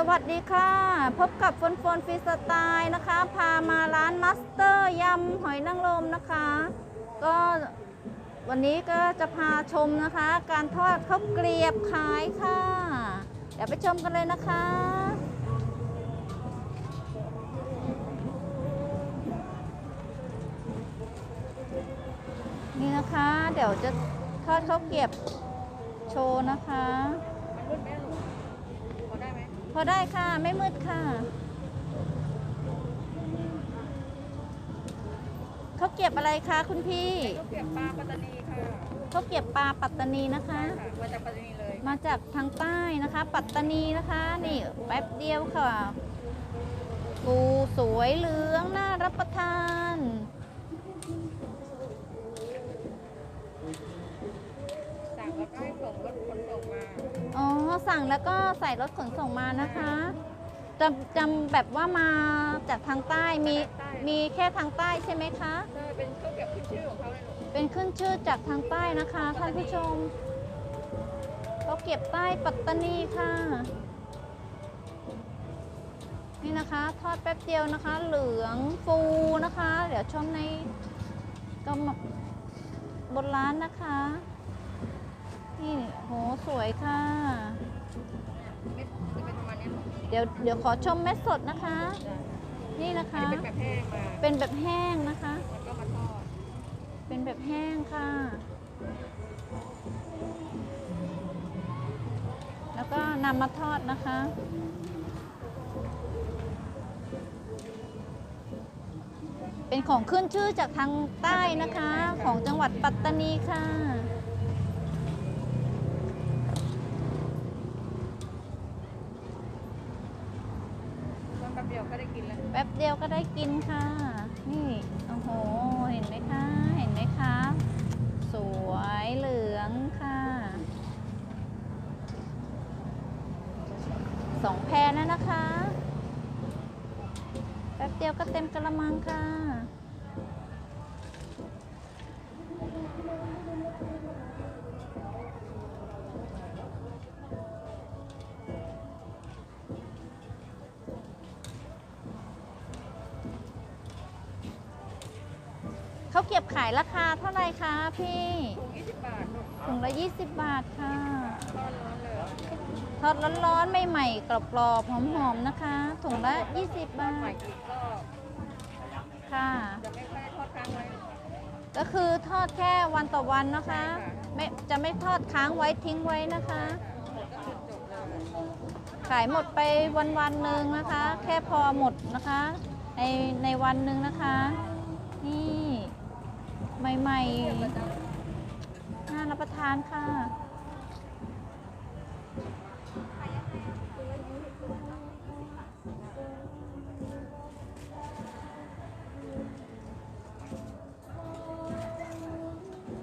สวัสดีค่ะ พบกับฟนฟนฟีสไตล์นะคะ พามาร้านมัสเตอร์ยำหอยนางรมนะคะ ก็วันนี้ก็จะพาชมนะคะ การทอดข้าวเกรียบขายค่ะ เดี๋ยวไปชมกันเลยนะคะนี่นะคะ เดี๋ยวจะทอดข้าวเกรียบโชว์นะคะ มันมืดไหมลูกพอได้ไหม พ อได้ค่ะ ไม่มืดค่ะเขาวเก็บอะไรคะคุณพี่ลูกเปียกปลาปัตตานีค่ะเขาวเก็บปลาปัตตานีนะคะ ค่ะมาจากปัตตานีเลยมาจากทางใต้นะคะ ปัตตานีนะคะ นี่แป๊บเดียวค่ะปูสวยเหลืองน่ารับประทาน สั่งแล้วก็ให้ส่งรถขนส่งมา อ๋อ สั่ งแล้วก็ใส่รถขนส่งมานะคะจำจำแบบว่ามาจากทางใต้มีมีแค่ทางใต้ใช่ไหมคะ ใช่เป็นข้าวเกรียบขึ้นชื่อของเขาเลยลูกเป็นขึ้นชื่อจากทางใต้นะคะท่านผู้ชมเขาเก็บใต้ปัตตานีค่ะ นี่นะคะ ทอดแป๊บเดียวนะคะ เหลืองฟูนะคะ เดี๋ยวชมในก็มาบนร้านนะคะ นี่โหสวยค่ะ เม็ดจะเป็นประมาณนี้ลูกเดี๋ยวเดี๋ยวขอชมเม็ดสดนะคะ นี่นะอันคะนี้เป็นแบบแห้งมาเป็นแบบแห้งนะคะ แล้วก็มาทอดเป็นแบบแห้งค่ะ แล้วก็นำมาทอดนะคะ เป็นของขึ้นชื่อจากทางใต้นะคะ ของจังหวัดปัตตานีค่ะ ทอดแป๊บเดียวก็ได้กินแล้ว แป๊บเดียวก็ได้กิน ค่ะ นี่ โอ้โห เห็นไหมคะ เห็นไหมคะ สวยเหลืองค่ะสองแพรแล้วนะคะ แป๊บเดียวก็เต็มกระมังค่ะ เขาเก็บขายราคาเท่าไหร่คะพี่ถุง20บาทลูกถุงละ 20 บาทค่ะทอดร้อนเลยทอดร้อนๆใหม่ๆกรอบๆหอมๆนะคะ ถุงละ 20 บาใหม่ทค่ะ ก็คือทอดแค่วันต่อวันนะคะ ไม่จะไม่ทอดค้างไว้ทิ้งไว้นะคะ ขายหมดไปวันวันๆหนึ่งนะคะ แค่พอหมดนะคะ ในในวันหนึ่งนะคะ นี่ ใหม่ๆ น่ารับประทานค่ะ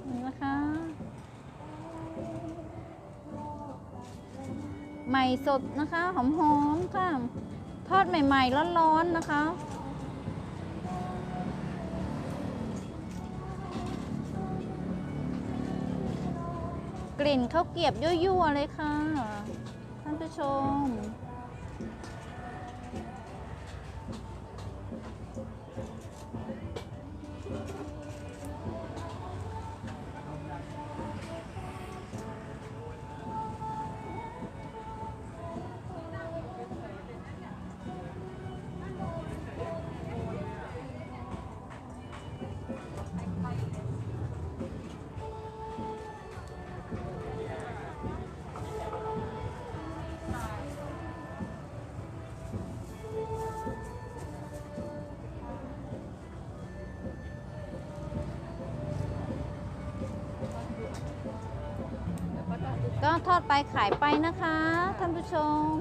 นี่นะคะ ใหม่สดนะคะ หอมๆ ค่ะ ทอดใหม่ๆ ร้อนๆ นะคะ กลิ่นข้าวเกรียบยั่วๆเลยค่ะ ท่านผู้ชม ทอดไปขายไปนะคะ ท่านผู้ชม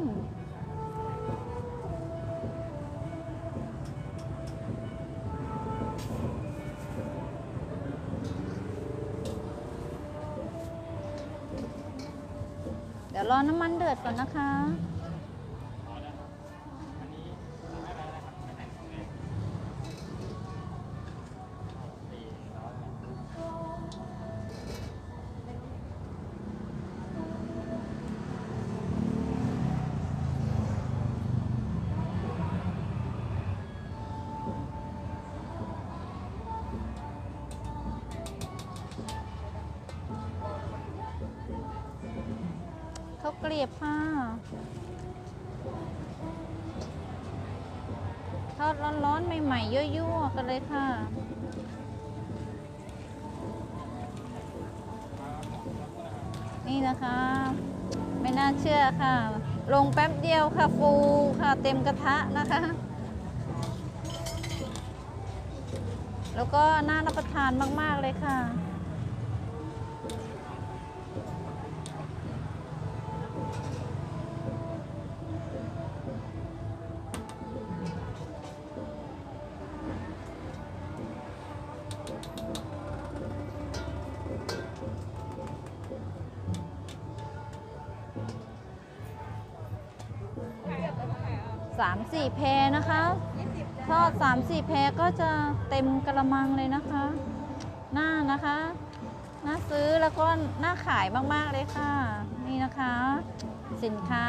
เดี๋ยวรอน้ำมันเดือดก่อนนะคะ เกลียบค่ะ ทอดร้อนๆ ใหม่ ๆ ยั่วๆ กันเลยค่ะ นี่นะคะ ไม่น่าเชื่อค่ะ ลงแป๊บเดียวค่ะฟูค่ะเต็มกระทะนะคะแล้วก็น่ารับประทานมาก ๆ เลยค่ะ สามสี่แพรนะคะทอดสามสี่แพรก็จะเต็มกระมังเลยนะคะ หน้านะคะน่าซื้อแล้วก็น่าขายมากๆเลยค่ะ นี่นะคะ สินค้า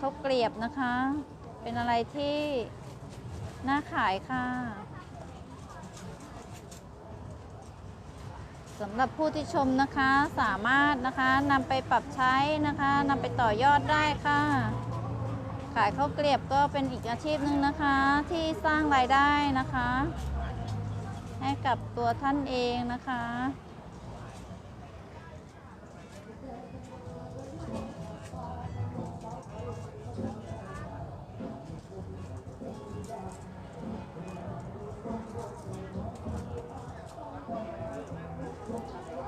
ข้าเกลียบนะคะ เป็นอะไรที่น่าขายค่ะสำหรับผู้ที่ชมนะคะสามารถนะคะนำไปปรับใช้นะคะนำไปต่อยอดได้ค่ะ ขายข้าวเกลียบก็เป็นอีกอาชีพหนึ่งนะคะที่สร้างรายได้นะคะ ให้กับตัวท่านเองนะคะ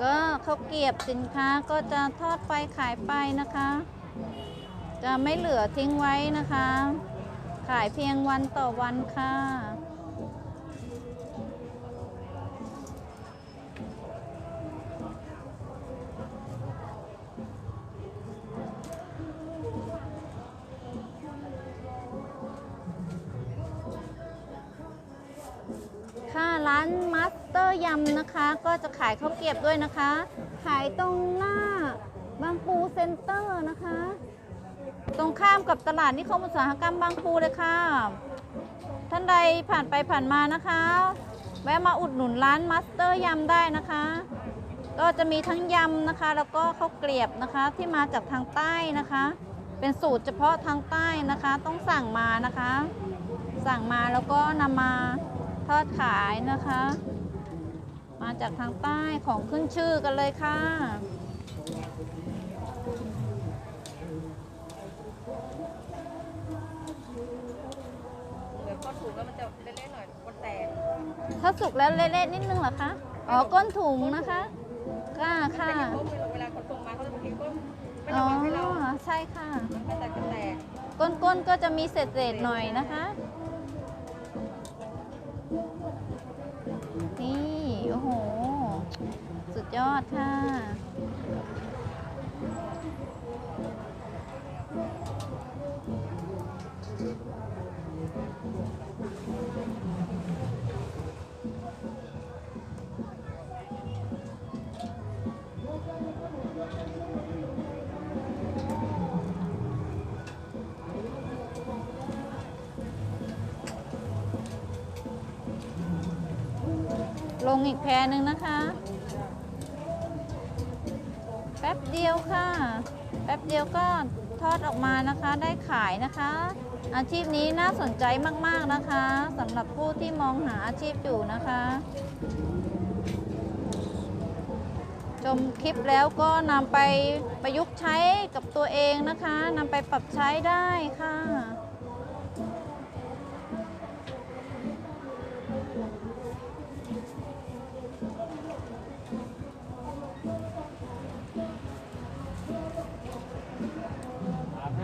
ก็ข้าวเกรียบสินค้าก็จะทอดไปขายไปนะคะ จะไม่เหลือทิ้งไว้นะคะ ขายเพียงวันต่อวันค่ะ ค่ะร้านมาสเตอร์ยำนะคะ ก็จะขายข้าวเกรียบด้วยนะคะ ขายตรงหน้าบางปูเซ็นเตอร์นะคะ รงข้ามกับตลาดนิคมอุตสาหกรรมบางปูเลยค่ะ ท่านใดผ่านไปผ่านมานะคะ แวะมาอุดหนุนร้านมาสเตอร์ยำได้นะคะ ก็จะมีทั้งยำนะคะ แล้วก็ข้าวเกรียบนะคะที่มาจากทางใต้นะคะ เป็นสูตรเฉพาะทางใต้นะคะ ต้องสั่งมานะคะ สั่งมาแล้วก็นำมาทอดขายนะคะ มาจากทางใต้ของขึ้นชื่อกันเลยค่ะ ถ้าสุกแล้วเละๆนิดนึงเหรอคะ อ๋อก้นถุงนะคะค่ะค่ะแต่เขาเวลาคนส่งมาเขาจะบางทีก็ไม่อ๋ระอวังให้เราใช่ค่ะมันก็แตกจะแตกก้นๆก็จะมีเศษๆหน่อยนะคะ นี่ โอ้โห สุดยอดค่ะ งอีกแพรหนึ่งนะคะ แป๊บเดียวค่ะ แป๊บเดียวก็ทอดออกมานะคะได้ขายนะคะ อาชีพนี้น่าสนใจมากๆนะคะสำหรับผู้ที่มองหาอาชีพอยู่นะคะ ชมคลิปแล้วก็นำไปประยุกต์ใช้กับตัวเองนะคะนำไปปรับใช้ได้ค่ะ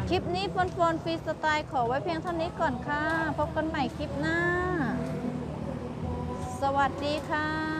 คลิปนี้ฟนฟนฟรีสไตล์ขอไว้เพียงเท่านี้ก่อนค่ะ พบกันใหม่คลิปหน้า สวัสดีค่ะ